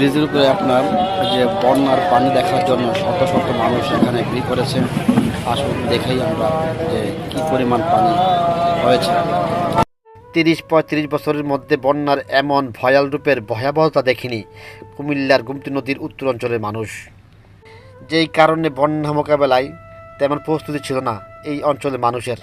ব্রিজের উপরে আপনার যে বন্যার পানি দেখার জন্য শত শত মানুষ এখানে ভিড় করেছে। আসুন দেখেই আমরা যে কি পরিমাণ পানি হয়েছে। তিরিশ পঁয়ত্রিশ বছরের মধ্যে বন্যার এমন ভয়াল রূপের ভয়াবহতা দেখিনি কুমিল্লার গুমতি নদীর উত্তর অঞ্চলের মানুষ। যেই কারণে বন্যা মোকাবেলায় তেমন প্রস্তুতি ছিল না এই অঞ্চলের মানুষের।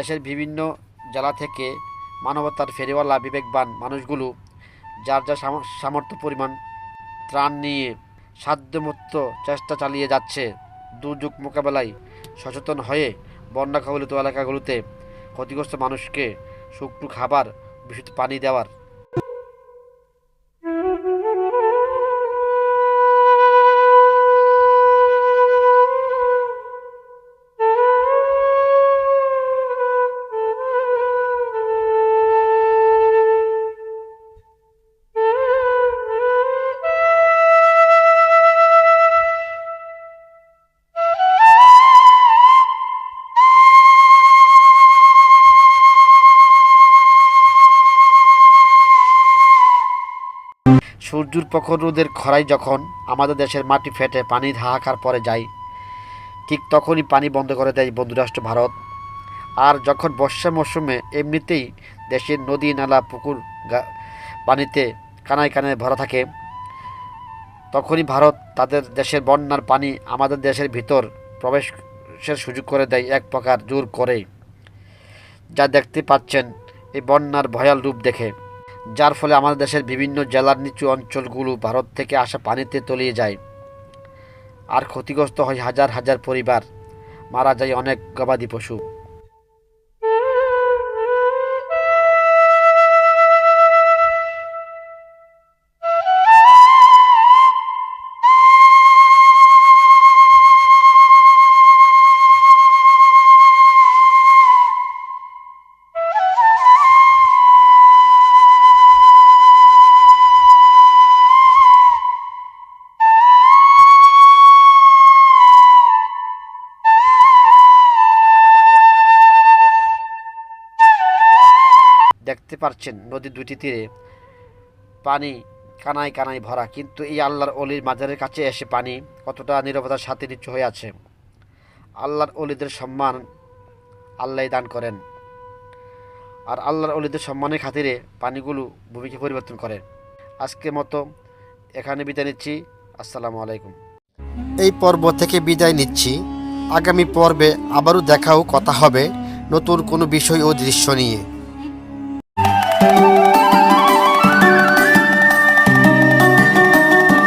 দেশের বিভিন্ন জেলা থেকে মানবতার ফেরিওয়ালা, বিবেকবান মানুষগুলো যার যা সাম- সামর্থ্য পরিমাণ ত্রাণ নিয়ে সাধ্যমত্ত চেষ্টা চালিয়ে যাচ্ছে। দুর্যোগ মোকাবেলায় সচেতন হয়ে বন্যা কবলিত এলাকাগুলোতে ক্ষতিগ্রস্ত মানুষকে শুকনো খাবার, বিশুদ্ধ পানি দেওয়ার সূর্যের প্রখর রোদের খরায় যখন আমাদের দেশের মাটি ফেটে পানির হাহাকার পরে যায়, ঠিক তখনই পানি বন্ধ করে দেয় বন্ধুরাষ্ট্র ভারত। আর যখন বর্ষা মৌসুমে এমনিতেই দেশের নদী, নালা, পুকুর পানিতে কানায় কানায় ভরা থাকে, তখনই ভারত তাদের দেশের বন্যার পানি আমাদের দেশের ভিতর প্রবেশের সুযোগ করে দেয় এক প্রকার জোর করে। যা দেখতে পাচ্ছেন এই বন্যার ভয়াল রূপ দেখে। যার ফলে আমাদের দেশের বিভিন্ন জেলার নিচু অঞ্চলগুলো ভারত থেকে আসা পানিতে তলিয়ে যায়। আর ক্ষতিগ্রস্ত হয় হাজার হাজার পরিবার, মারা যায় অনেক গবাদি পশু। দেখতে পাচ্ছেন নদীর দুটি তীরে। পানি কানায় কানায় ভরা, কিন্তু এই আল্লাহর অলির মাজারের কাছে এসে পানি কতটা নিরবতার সাথে নিচু হয়ে আছে। আল্লাহর অলিদের সম্মান আল্লাহ দান করেন। আর আল্লাহর অলিদের সম্মানের খাতিরে পানিগুলো ভূমিকে পরিবর্তন করে। আজকের মতো এখানে বিদায় নিচ্ছি। আসসালামু আলাইকুম। এই পর্ব থেকে বিদায় নিচ্ছি। আগামী পর্বে আবারও দেখাও কথা হবে নতুন কোনো বিষয় ও দৃশ্য নিয়ে।